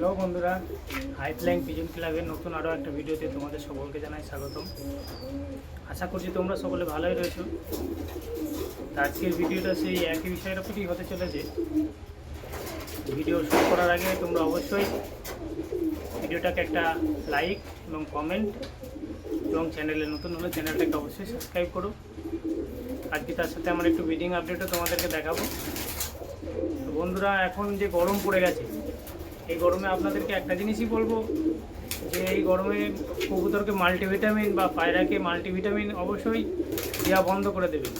Hello বন্ধুরা হাইটলাইন pigeon ক্লাবের নতুন আরও একটা ভিডিওতে তোমাদের সকলকে জানাই স্বাগতম। আশা করছি তোমরা সকলে ভালোই রয়েছো। আজকের ভিডিওটা সেই একই বিষয়ের উপরই হতে চলেছে। ভিডিও শুরু করার আগে তোমরা অবশ্যই ভিডিওটাকে একটা লাইক এবং কমেন্ট এবং চ্যানেলে নতুন হলে চ্যানেলটাকে অবশ্যই সাবস্ক্রাইব করো। আজকে তার সাথে আমার একটু বিডিং আপডেটও তোমাদেরকে দেখাবো। বন্ধুরা, এখন যে গরম পড়ে গেছে এই গরমে আপনাদেরকে একটা জিনিসই বলব, যে এই গরমে কবুতরকে মাল্টিভিটামিন বা পায়রাকে মাল্টিভিটামিন অবশ্যই দেওয়া বন্ধ করে দেবেন।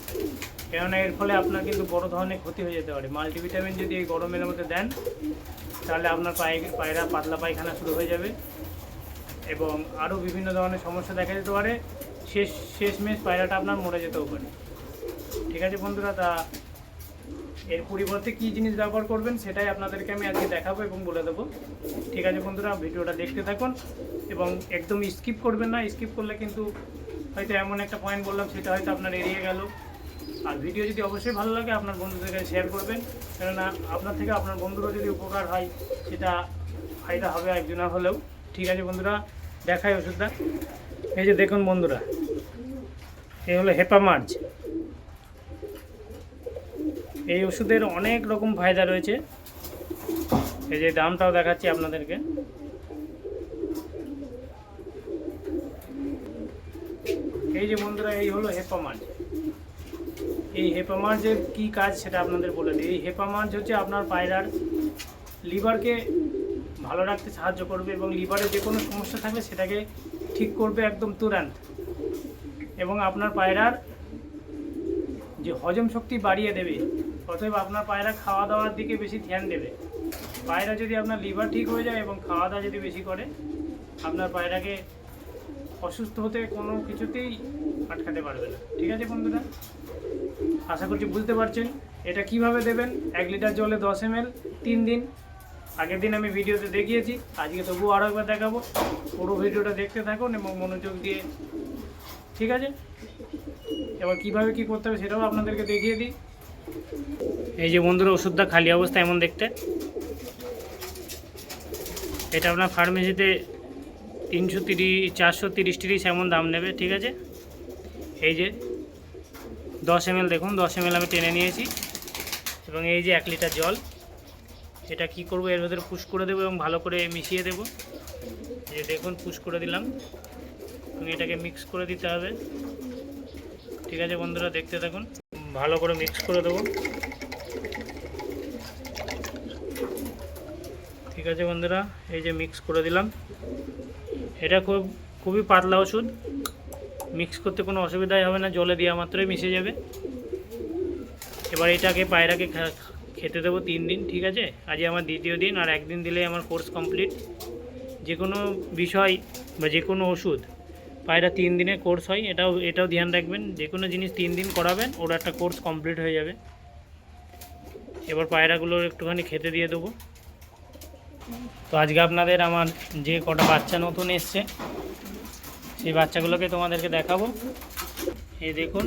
কেননা এর ফলে আপনার কিন্তু বড় ধরনের ক্ষতি হয়ে যেতে পারে। মাল্টিভিটামিন যদি এই গরমের মধ্যে দেন, তাহলে আপনার পায়ে, পায়রা পাতলা পায়খানা শুরু হয়ে যাবে এবং আরও বিভিন্ন ধরনের সমস্যা দেখা যেতে পারে। শেষ, শেষমেশ পায়রাটা আপনার মরে যেতেও পারে। ঠিক আছে বন্ধুরা, তা এর পরিবর্তে কী জিনিস ব্যবহার করবেন সেটাই আপনাদেরকে আমি আজকে দেখাবো এবং বলে দেবো। ঠিক আছে বন্ধুরা, ভিডিওটা দেখতে থাকুন এবং একদম স্কিপ করবেন না। স্কিপ করলে কিন্তু হয়তো এমন একটা পয়েন্ট বললাম, সেটা হয়তো আপনার এড়িয়ে গেল। আর ভিডিও যদি অবশ্যই ভালো লাগে, আপনার বন্ধুদের কাছে শেয়ার করবেন। কেননা আপনার থেকে আপনার বন্ধুরও যদি উপকার হয়, সেটা ফায়দা হবে একজনের হলেও। ঠিক আছে বন্ধুরা দেখায় ওষুধটা। এই যে দেখুন বন্ধুরা এই হলো হেপামার্জ এই ওষুধের অনেক রকম ফায়দা রয়েছে। এই যে দামটাও দেখাচ্ছি আপনাদেরকে। এই যে বন্ধুরা, এই হলো হেপামার্জ। এই হেপামার্জের কি কাজ সেটা আপনাদের বলে দিই। এই হেপামার্জ হচ্ছে আপনার পায়রার লিভারকে ভালো রাখতে সাহায্য করবে এবং লিভারে যে কোনো সমস্যা থাকলে সেটাকে ঠিক করবে একদম তুরান্ত। এবং আপনার পায়রার যে হজম শক্তি বাড়িয়ে দেবে অতএব আপনার পায়রা খাওয়া দাওয়ার দিকে বেশি ধ্যান দেবে। পায়রা যদি আপনার লিভার ঠিক হয়ে যায় এবং খাওয়া দাওয়া যদি বেশি করে, আপনার পায়রাকে অসুস্থ হতে কোনো কিছুতেই আটকাতে পারবে না। ঠিক আছে বন্ধুরা? আশা করছি বুঝতে পারছেন। এটা কীভাবে দেবেন? এক লিটার জলে দশ এম তিন দিন। আগের দিন আমি ভিডিওতে দেখিয়েছি, আজকে তবুও আরও একবার দেখাবো। পুরো ভিডিওটা দেখতে থাকুন এবং মনোযোগ দিয়ে। ঠিক আছে? এবার কীভাবে কি করতে হবে সেটাও আপনাদেরকে দেখিয়ে দিই। এই যে বন্ধুরা, ওষুধটা খালি অবস্থা এমন দেখতে। এটা আপনার ফার্মেসিতে তিনশো তিরিশ, চারশো তিরিশ তিরিশ এমন দাম নেবে, ঠিক আছে? এই যে দশ এম দেখুন, দশ এম আমি টেনে নিয়েছি। এবং এই যে এক লিটার জল, এটা কি করব? এর ভেতরে পুশ করে দেবো এবং ভালো করে মিশিয়ে দেবো। যে দেখুন, পুশ করে দিলাম। এবং এটাকে মিক্স করে দিতে হবে। ঠিক আছে বন্ধুরা, দেখতে থাকুন। ভালো করে মিক্স করে দেবো। ঠিক আছে বন্ধুরা, এই যে মিক্স করে দিলাম। এটা খুব, খুবই পাতলা ওষুধ। মিক্স করতে কোনো অসুবিধাই হবে না, জলে দেওয়া মাত্রই মিশে যাবে। এবার এটাকে পায়রাকে খেতে দেবো তিন দিন, ঠিক আছে? আজকে আমার দ্বিতীয় দিন, আর একদিন দিলেই আমার কোর্স কমপ্লিট যে কোনো বিষয় বা যে কোনো ওষুধ পায়রা তিন দিনে কোর্স হয়, এটাও এটাও ধ্যান রাখবেন, যে কোনো জিনিস তিন দিন করাবেন, ওর একটা কোর্স কমপ্লিট হয়ে যাবে। এবার পায়রাগুলোর একটুখানি খেতে দিয়ে দেবো। তো আজকে আপনাদের আমার যে কটা বাচ্চা নতুন এসছে, সেই বাচ্চাগুলোকে তোমাদেরকে দেখাবো। এই দেখুন,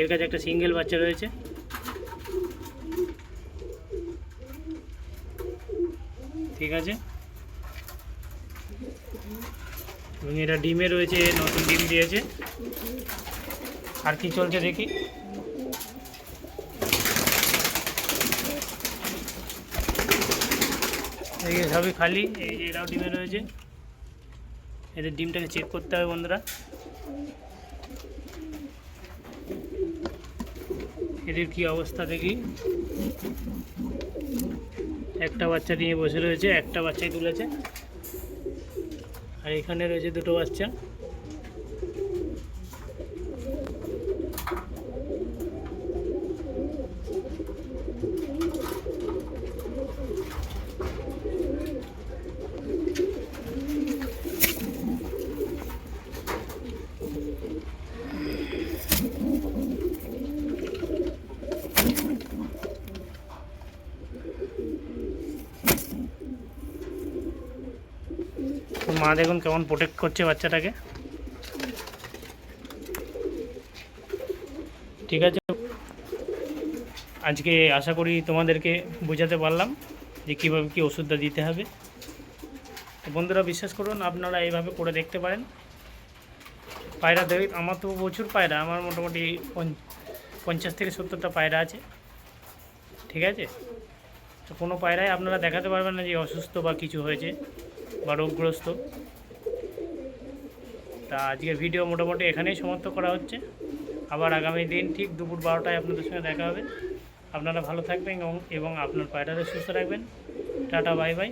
এর কাছে একটা সিঙ্গেল বাচ্চা রয়েছে। ঠিক আছে? এবং এটা ডিমে রয়েছে, নতুন ডিম দিয়েছে। আর কি চলছে দেখি। সবই খালি, এই যে এটাও ডিমে রয়েছে। এদের ডিমটাকে চেক করতে হবে বন্ধুরা। এদের কি অবস্থা দেখি। একটা বাচ্চা নিয়ে বসে রয়েছে, একটা বাচ্চাই তুলেছে। আর এখানে রয়েছে দুটো বাচ্চা। মা দেখুন কেমন প্রোটেক্ট করছে বাচ্চাটাকে। ঠিক আছে। আজকে আশা করি তোমাদেরকে বোঝাতে পারলাম যে কীভাবে কী ওষুধটা দিতে হবে। বন্ধুরা, বিশ্বাস করুন, আপনারা এইভাবে করে দেখতে পারেন। পায়রা দেখ আমার তো প্রচুর পায়রা, আমার মোটামুটি পঞ্চাশ থেকে সত্তরটা পায়রা আছে। ঠিক আছে? তো কোনো পায়রাই আপনারা দেখাতে পারবেন না যে অসুস্থ বা কিছু হয়েছে। বা রোগগ্রস্ত তা আজকের ভিডিও মোটামুটি এখানেই সমাপ্ত করা হচ্ছে। আবার আগামী দিন ঠিক দুপুর বারোটায় আপনাদের সঙ্গে দেখা হবে। আপনারা ভালো থাকবেন এবং এবং আপনার পায়রাদের সুস্থ রাখবেন। Tata, bye bye.